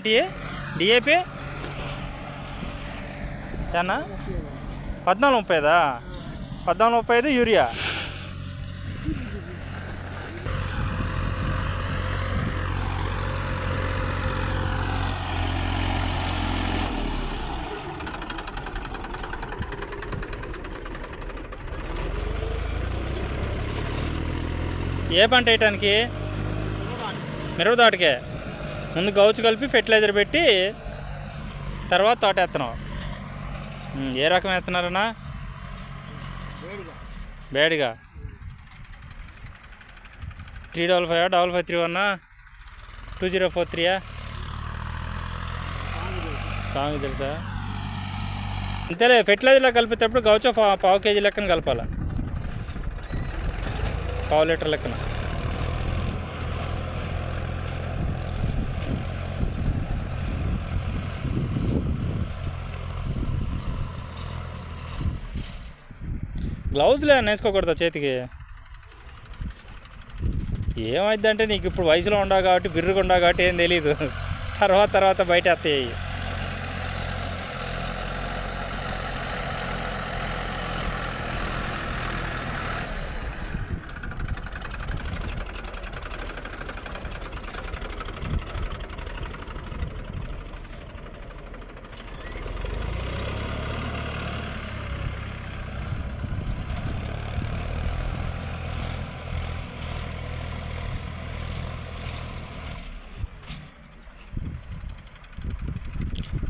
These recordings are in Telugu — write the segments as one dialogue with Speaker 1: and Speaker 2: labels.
Speaker 1: ఏంటి? డిఏపి ఏనా? పద్నాలుగు ముప్పైదా? పద్నాలుగు ముప్పై ఐదు యూరియా. ఏ పంట వేయటానికి? మిరప తోటకే? ముందు గౌచు కలిపి ఫెర్టిలైజర్ పెట్టి తర్వాత తోట వేస్తున్నావు. ఏ రకం వేస్తున్నారన్నా? బేడిగా three double five? Double five three one two zero four త్రీయా? Song తెలుసా? అంతేలే ఫెర్టిలైజర్లో కలిపేటప్పుడు గౌచో పావు కేజీ లెక్కన కలపాలి? పావు లీటర్ లెక్కన. గ్లౌజ్లే అన్న వేసుకోకూడదా చేతికి? ఏమైందంటే నీకు ఇప్పుడు వయసులో ఉండవు కాబట్టి బిర్రుగా ఉండవు కాబట్టి ఏం తెలియదు తర్వాత తర్వాత బయట వస్తాయి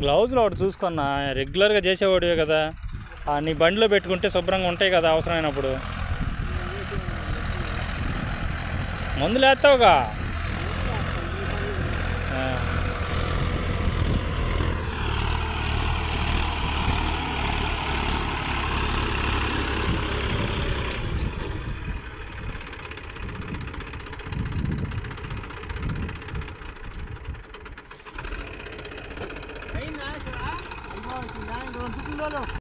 Speaker 1: గ్లౌజ్లో ఒకటి చూసుకున్నా రెగ్యులర్గా చేసేవాడివే కదా. ఆ, నీ బండిలో పెట్టుకుంటే శుభ్రంగా ఉంటాయి కదా అవసరమైనప్పుడు. మందులు వేస్తావుగా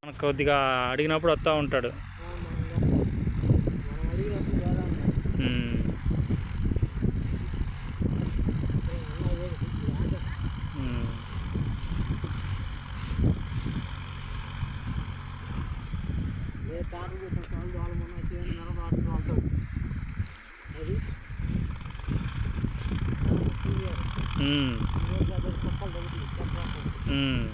Speaker 1: మనకు కొద్దిగా అడిగినప్పుడు వస్తూ ఉంటాడు. ఉమ్. ఉమ్.